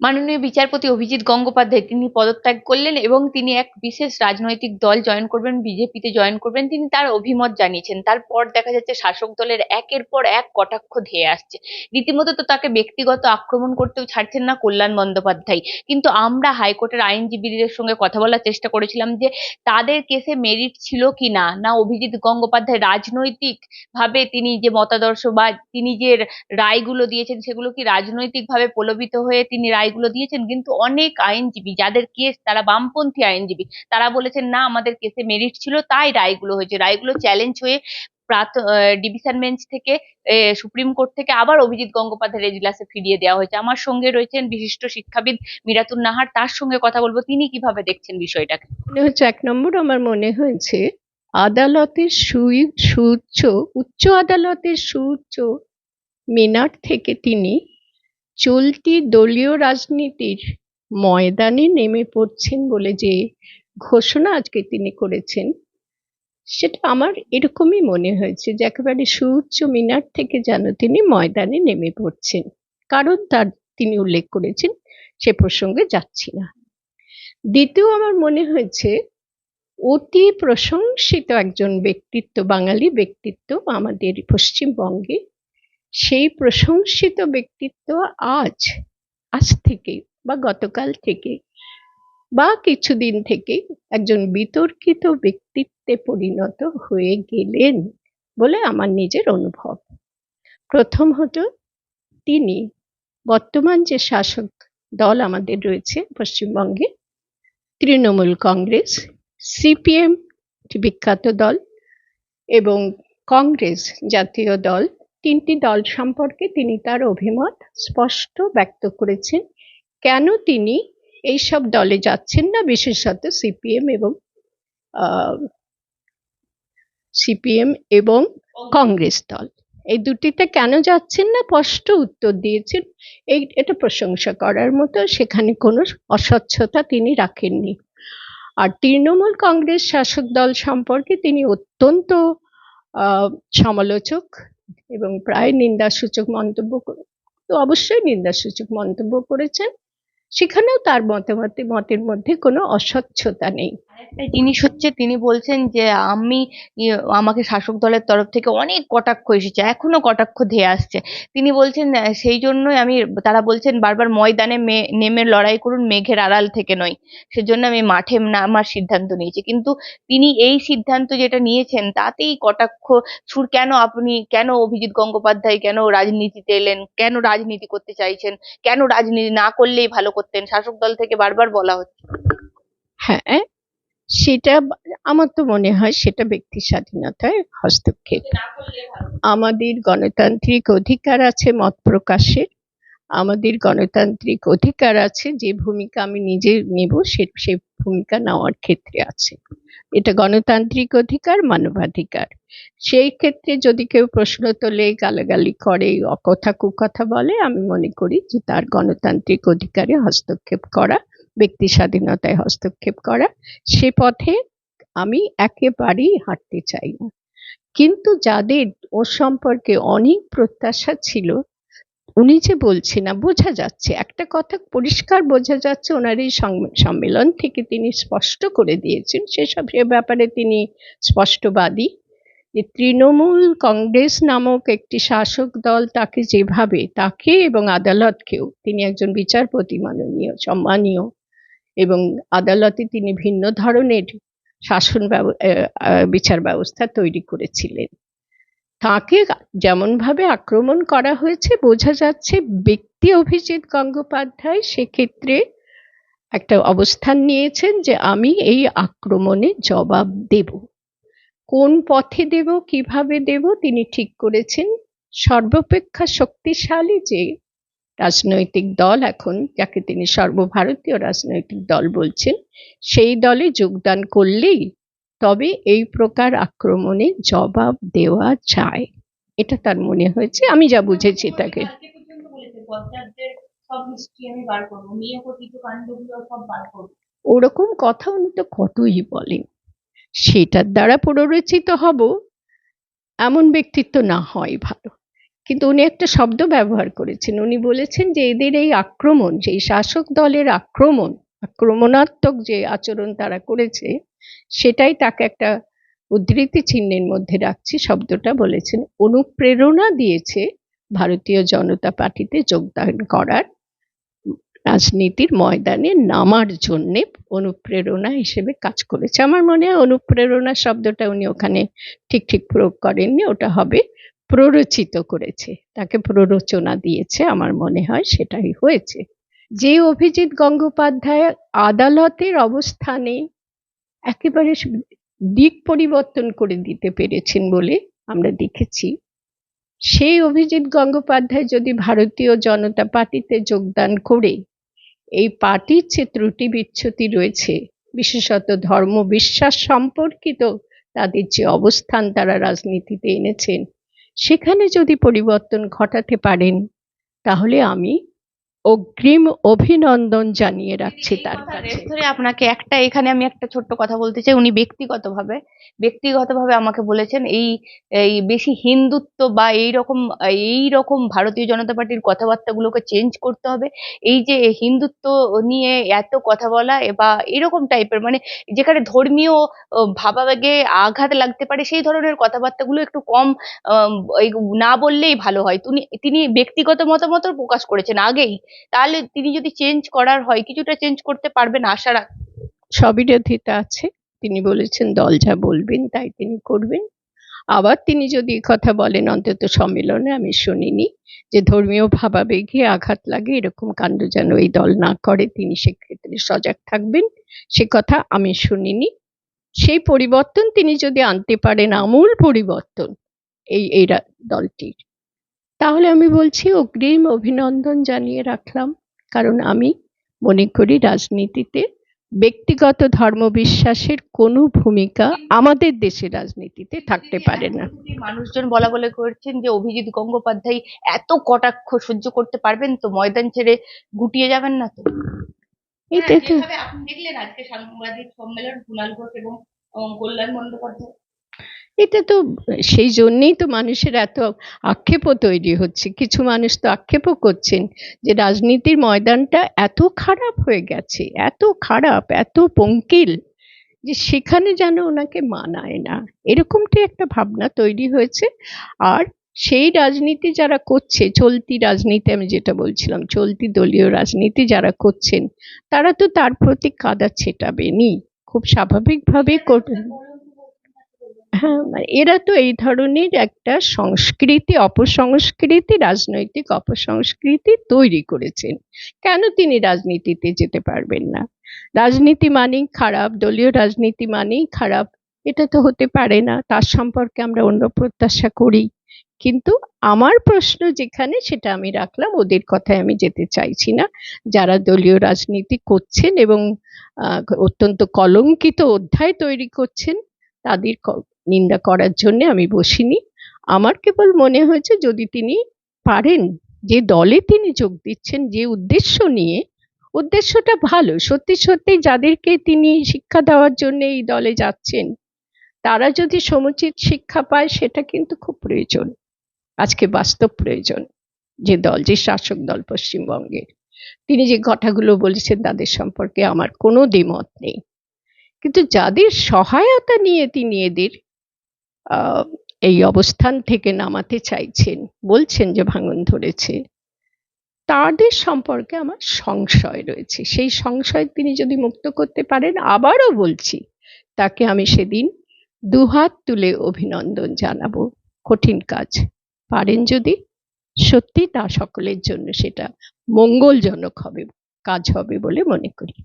মাননীয় বিচারপতি অভিজিৎ গঙ্গোপাধ্যায় তিনি পদত্যাগ করলেন এবং তিনি এক বিশেষ রাজনৈতিক দল জয়েন করবেন, বিজেপিতে জয়েন করবেন। তিনি তার অভিমত জানিয়েছেন। তারপর দেখা যাচ্ছে শাসক দলের একের পর এক কটাক্ষ ধেয়ে আসছে। রীতিমতো তো তাকে ব্যক্তিগত আক্রমণ করতেও ছাড়ছেন না কল্যাণ বন্দ্যোপাধ্যায়। কিন্তু আমরা হাইকোর্টের আইনজীবীদের সঙ্গে কথা বলার চেষ্টা করেছিলাম যে তাদের কেসে মেরিট ছিল কি না না অভিজিৎ গঙ্গোপাধ্যায় রাজনৈতিক ভাবে তিনি যে মতাদর্শ বা তিনি যে রায়গুলো দিয়েছেন সেগুলো কি রাজনৈতিকভাবে প্রলোভিত হয়ে তিনি রায়গুলো দিয়েছেন কিন্তু অনেক আইনজীবী, যাদের কেস তারা বামপন্থী আইনজীবী, তারা বলেছেন, না, আমাদের কেসে মেরিট ছিল, তাই রায়গুলো হয়েছে। রায়গুলো চ্যালেঞ্জ হয়ে প্রাত ডিভিশন বেঞ্চ থেকে সুপ্রিম কোর্ট থেকে আবার অভিজিৎ গঙ্গোপাধ্যায়ের এজলাসে ফিরিয়ে দেওয়া হয়েছে। আমার সঙ্গে রয়েছেন বিশিষ্ট শিক্ষাবিদ মিরাতুন নাহার, তার সঙ্গে কথা বলব। তিনি কীভাবে দেখছেন বিষয়টাকে? মনে হচ্ছে এক নম্বর আমার মনে হয়েছে, আদালতের সুই- সুউচ্চ, উচ্চ আদালতের সুউচ্চ মিনার থেকে তিনি চলতি দলীয় রাজনীতির ময়দানে নেমে পড়ছেন বলে যে ঘোষণা আজকে তিনি করেছেন, সেটা আমার এরকমই মনে হয়েছে যে একেবারে সুউচ্চ মিনার থেকে যেন তিনি ময়দানে নেমে পড়ছেন। কারণ তার তিনি উল্লেখ করেছেন, সে প্রসঙ্গে যাচ্ছি না। দ্বিতীয় আমার মনে হয়েছে, অতি প্রশংসিত একজন ব্যক্তিত্ব, বাঙালি ব্যক্তিত্ব আমাদের পশ্চিমবঙ্গে সেই প্রশংসিত ব্যক্তিত্ব আজ আজ থেকে বা গতকাল থেকে বা কিছুদিন থেকে একজন বিতর্কিত ব্যক্তিত্বে পরিণত হয়ে গেলেন বলে আমার নিজের অনুভব। প্রথমত তিনি, বর্তমান যে শাসক দল আমাদের রয়েছে পশ্চিমবঙ্গে, তৃণমূল কংগ্রেস, সিপিএম, বিখ্যাত দল এবং কংগ্রেস জাতীয় দল তিনটি দল সম্পর্কে তিনি তার অভিমত স্পষ্ট ব্যক্ত করেছেন। কেন তিনি এইসব দলে যাচ্ছেন না? বিশেষত সিপিএম এবং সিপিএম এবং কংগ্রেস দল। এই দুটিতে কেন যাচ্ছেন না? স্পষ্ট উত্তর দিয়েছেন। এই, এটা প্রশংসা করার মতো সেখানে কোনো অস্বচ্ছতা তিনি রাখেননি। আর তৃণমূল কংগ্রেস শাসক দল সম্পর্কে তিনি অত্যন্ত সমালোচক এবং প্রায় নিন্দাসূচক মন্তব্য তো অবশ্যই নিন্দাসূচক মন্তব্য করেছেন। সেখানেও তার মতামতে, মতের মধ্যে কোনো অস্বচ্ছতা নেই। একটা জিনিস হচ্ছে, তিনি বলছেন যে, আমি আমাকে শাসক দলের তরফ থেকে অনেক কটাক্ষ এসেছে, এখনও কটাক্ষ ধেয়ে আসছে। তিনি বলছেন সেই জন্যই আমি, তারা বলছেন, বারবার ময়দানে নেমে লড়াই করুন, মেঘের আড়াল থেকে নয়। সেজন্য আমি মাঠে নামার সিদ্ধান্ত নিয়েছি। কিন্তু তিনি এই সিদ্ধান্ত যেটা নিয়েছেন, তাতেই কটাক্ষ, সুর কেন আপনি, কেন অভিজিৎ গঙ্গোপাধ্যায়, কেন রাজনীতিতে এলেন, কেন রাজনীতি করতে চাইছেন, কেন রাজনীতি না করলেই ভালো করতেন? শাসক দল থেকে বারবার বলা হচ্ছে। হ্যাঁ সেটা আমার তো মনে হয় সেটা ব্যক্তি স্বাধীনতায় হস্তক্ষেপ। আমাদের গণতান্ত্রিক অধিকার আছে মত প্রকাশের। আমাদের গণতান্ত্রিক অধিকার আছে যে ভূমিকা আমি নিজে নেব, সে সে ভূমিকা নেওয়ার ক্ষেত্রে আছে। এটা গণতান্ত্রিক অধিকার, মানবাধিকার। সেই ক্ষেত্রে যদি কেউ প্রশ্ন তোলে, গালাগালি করে অকথা কুকথা বলে, আমি মনে করি যে তার গণতান্ত্রিক অধিকারে হস্তক্ষেপ করা ব্যক্তি স্বাধীনতায় হস্তক্ষেপ করা, সে পথে আমি একেবারেই হাঁটতে চাই না। কিন্তু যাদের ওর সম্পর্কে অনেক প্রত্যাশা ছিল, উনি যে বলছে না, বোঝা যাচ্ছে। একটা কথা পরিষ্কার বোঝা যাচ্ছে, ওনার এই সম্মেলন থেকে তিনি স্পষ্ট করে দিয়েছেন। সেসব সে ব্যাপারে তিনি স্পষ্টবাদী। যে তৃণমূল কংগ্রেস নামক একটি শাসক দল তাকে যেভাবে, তাকে এবং আদালতকেও, তিনি একজন বিচারপতি মাননীয়, সম্মানীয় এবং আদালতে তিনি ভিন্ন ধরনের শাসন বিচার ব্যবস্থা তৈরি করেছিলেন। তাকে যেমনভাবে আক্রমণ করা হয়েছে, বোঝা যাচ্ছে ব্যক্তি অভিজিৎ গঙ্গোপাধ্যায় সেক্ষেত্রে একটা অবস্থান নিয়েছেন যে আমি এই আক্রমণে জবাব দেব। কোন পথে দেব, কীভাবে দেব, তিনি ঠিক করেছেন। সর্বাপেক্ষা শক্তিশালী যে রাজনৈতিক দল এখন, যাকে তিনি সর্বভারতীয় রাজনৈতিক দল বলছেন, সেই দলে যোগদান করলেই তবে এই প্রকার আক্রমণে জবাব দেওয়া যায়। এটা তার মনে হয়েছে। আমি যা বুঝেছি তাকে। ওরকম কথা উনি তো কতই বলেন। সেটার দ্বারা পুনরচিত হব, এমন ব্যক্তিত্ব না হয় ভালো। কিন্তু উনি একটা শব্দ ব্যবহার করেছেন। উনি বলেছেন যে এদের এই আক্রমণ সেই শাসক দলের আক্রমণ, আক্রমণাত্মক যে আচরণ তারা করেছে, সেটাই তাকে একটা উদ্ধৃতি চিহ্নের মধ্যে রাখছি। শব্দটা বলেছেন, অনুপ্রেরণা দিয়েছে ভারতীয় জনতা পার্টিতে যোগদান করার রাজনীতির ময়দানে নামার জন্যে অনুপ্রেরণা হিসেবে কাজ করেছে। আমার মনে হয় অনুপ্রেরণা শব্দটা উনি ওখানে ঠিক ঠিক প্রয়োগ করেননি, ওটা হবে প্ররোচিত করেছে। তাকে প্ররোচনা দিয়েছে, আমার মনে হয় সেটাই হয়েছে। যে অভিজিৎ গঙ্গোপাধ্যায় আদালতের অবস্থানে একেবারে দিক পরিবর্তন করে দিতে পেরেছেন বলে আমরা দেখেছি, সেই অভিজিৎ গঙ্গোপাধ্যায় যদি ভারতীয় জনতা পার্টিতে যোগদান করে, এই পার্টির যে ত্রুটি বিচ্ছুতি রয়েছে, বিশেষত ধর্ম বিশ্বাস সম্পর্কিত তাদের যে অবস্থান তারা রাজনীতিতে এনেছেন সেখানে যদি পরিবর্তন ঘটাতে পারেন তাহলে আমি অগ্রিম অভিনন্দন জানিয়ে রাখছি তার কাছে। ধরে আপনাকে একটা এখানে আমি একটা ছোট্ট কথা বলতে চাই। উনি ব্যক্তিগতভাবে ব্যক্তিগতভাবে আমাকে বলেছেন এই এই বেশি হিন্দুত্ব বা এই রকম এই রকম ভারতীয় জনতা পার্টির কথাবার্তাগুলোকে চেঞ্জ করতে হবে। এই যে হিন্দুত্ব নিয়ে এত কথা বলা বা এরকম টাইপের মানে যেখানে ধর্মীয় ভাবাবেগে আঘাত লাগতে পারে সেই ধরনের কথাবার্তাগুলো একটু কম না বললেই ভালো হয়। তিনি তিনি ব্যক্তিগত মতামত প্রকাশ করেছেন আগেই। তাহলে তিনি যদি চেঞ্জ করার হয়, কিছুটা চেঞ্জ করতে পারবেন আশা রাখ স্ববিরোধিতা আছে। তিনি বলেছেন, দল যা বলবেন তাই তিনি করবেন। আবার তিনি যদি কথা বলেন, অন্তত সম্মেলনে আমি শুনিনি, যে ধর্মীয় ভাবাবেগে আঘাত লাগে, এরকম কাণ্ড যেন এই দল না করে, তিনি সেক্ষেত্রে সজাগ থাকবেন। সে কথা আমি শুনিনি। সেই পরিবর্তন তিনি যদি আনতে পারেন, আমূল পরিবর্তন, এই এই দলটির। তাহলে আমি বলছি অগ্রিম অভিনন্দন জানিয়ে রাখলাম। কারণ আমি মনে করি রাজনীতিতে ব্যক্তিগত ধর্মবিশ্বাসের কোনো ভূমিকা আমাদের দেশের রাজনীতিতে থাকতে পারে না। মানুষজন বলা বলে করছেন যে অভিজিৎ গঙ্গোপাধ্যায় এত কটাক্ষ সহ্য করতে পারবেন তো ময়দান ছেড়ে গুটিয়ে যাবেন না তো? আপনি দেখলেন আজকে সাংবাদিক সম্মেলন কুণাল ঘোষ এবং কল্যাণ বন্দ্যোপাধ্যায়। এটা তো, সেই জন্যেই তো মানুষের এত আক্ষেপও তৈরি হচ্ছে। কিছু মানুষ তো আক্ষেপও করছেন যে রাজনীতির ময়দানটা এত খারাপ হয়ে গেছে, এত খারাপ, এত পঙ্কিল যে সেখানে যেন ওনাকে মানায় না। এরকমটাই একটা ভাবনা তৈরি হয়েছে। আর সেই রাজনীতি যারা করছে, চলতি রাজনীতি আমি যেটা বলছিলাম, চলতি দলীয় রাজনীতি যারা করছেন, তারা তো তার প্রতি কাদা ছেটাবেনই। খুব স্বাভাবিকভাবে করবেন। হ্যাঁ এরা তো এই ধরনের একটা সংস্কৃতি, অপসংস্কৃতি, রাজনৈতিক অপসংস্কৃতি তৈরি করেছেন। কেন তিনি রাজনীতিতে যেতে পারবেন না? রাজনীতি মানেই খারাপ, দলীয় রাজনীতি মানেই খারাপ, এটা তো হতে পারে না, তার সম্পর্কে আমরা অন্য প্রত্যাশা করি। কিন্তু আমার প্রশ্ন যেখানে, সেটা আমি রাখলাম, ওদের কথায় আমি যেতে চাইছি না। যারা দলীয় রাজনীতি করছেন এবং অত্যন্ত কলঙ্কিত অধ্যায় তৈরি করছেন, তাদের নিন্দা করার জন্য আমি বসিনি। আমার কেবল মনে হয়েছে যদি তিনি পারেন, যে দলে তিনি যোগ দিচ্ছেন, যে উদ্দেশ্য নিয়ে, উদ্দেশ্যটা ভালো। সত্যি সত্যি যাদেরকে তিনি শিক্ষা দেওয়ার জন্য এই দলে যাচ্ছেন, তারা যদি সমুচিত শিক্ষা পায়, সেটা কিন্তু খুব প্রয়োজন। আজকে বাস্তব প্রয়োজন যে দল, যে শাসক দল পশ্চিমবঙ্গের তিনি যে কথাগুলো বলেছেন, তাদের সম্পর্কে আমার কোনো দ্বিমত নেই। কিন্তু যাদের সহায়তা নিয়ে তিনি এদের এই অবস্থান থেকে নামাতে চাইছেন, বলছেন যে ভাঙন ধরেছে। তাদের সম্পর্কে আমার সংশয় রয়েছে। সেই সংশয় তিনি যদি মুক্ত করতে পারেন, আবারও বলছি, তাকে আমি সেদিন দুহাত তুলে অভিনন্দন জানাব। কঠিন কাজ। পারেন যদি, সত্যি তা সকলের জন্য সেটা মঙ্গলজনক হবে, কাজ হবে বলে মনে করি।